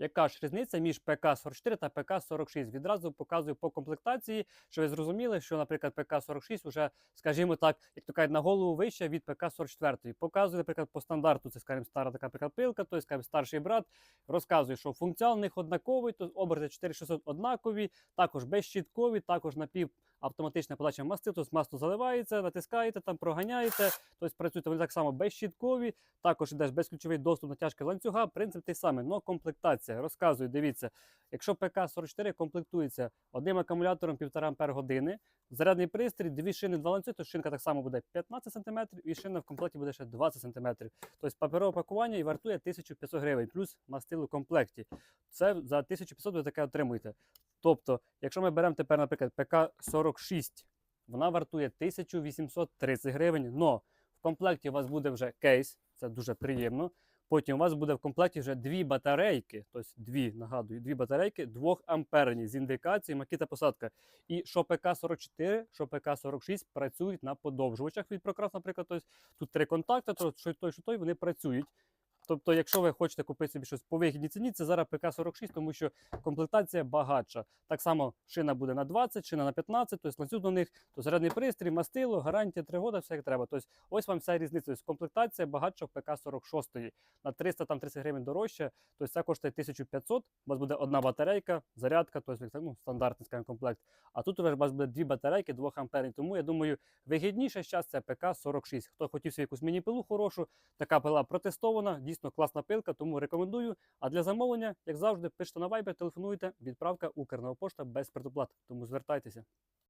Яка ж різниця між ПК-44 та ПК-46? Відразу показую по комплектації, що ви зрозуміли, що, наприклад, ПК-46 вже, скажімо так, як то кажуть, на голову вище від ПК-44. Показую, наприклад, по стандарту, це, скажімо, стара така наприклад, пилка, тобто, скажімо, старший брат, розказує, що функціонал в них однаковий, то оберти 4600 однакові, також безщіткові, також напів автоматична подача мастил, тобто масло заливається, натискаєте, там проганяєте, тобто працюєте вони так само безщіткові, також йде безключовий доступ натяжки ланцюга, принцип той самий, но комплектація. Розказую, дивіться, якщо ПК-44 комплектується одним акумулятором 1,5 ампер години, зарядний пристрій, дві шини, два ланцюги, то шинка так само буде 15 см, і шина в комплекті буде ще 20 см. Тобто паперове пакування і вартує 1500 гривень, плюс мастил у комплекті. Це за 1500 ви таке отримуєте. Тобто, якщо ми беремо тепер, наприклад, ПК-46, вона вартує 1830 гривень, но в комплекті у вас буде вже кейс, це дуже приємно. Потім у вас буде в комплекті вже дві батарейки, тобто дві, нагадую, дві батарейки 2 амперні з індикацією макіта посадка. І що ПК-44, що ПК-46 працюють на подовжувачах від прокрас, наприклад, тобто тут три контакти, то що той, що той, вони працюють. Тобто, якщо ви хочете купити собі щось по вигідній ціні, це зараз ПК-46, тому що комплектація багатша. Так само шина буде на 20, шина на 15, тобто ланцюг до них, то зарядний пристрій, мастило, гарантія 3 роки, все як треба. Тобто, ось вам вся різниця. Тобто, комплектація багатша в ПК-46 на 300 там 30 гривень дорожче, тобто це коштує 1500, у вас буде одна батарейка, зарядка, тобто ну, стандартний скажімо, комплект. А тут у вас буде дві батарейки 2 амперні. Тому я думаю, вигідніше зараз це ПК-46. Хто хотів собі якусь міні-пилу хорошу, така пила протестована, дійсно класна пилка, тому рекомендую. А для замовлення, як завжди, пишете на Viber, телефонуйте, відправка Укрнова пошта без предоплат. Тому звертайтеся.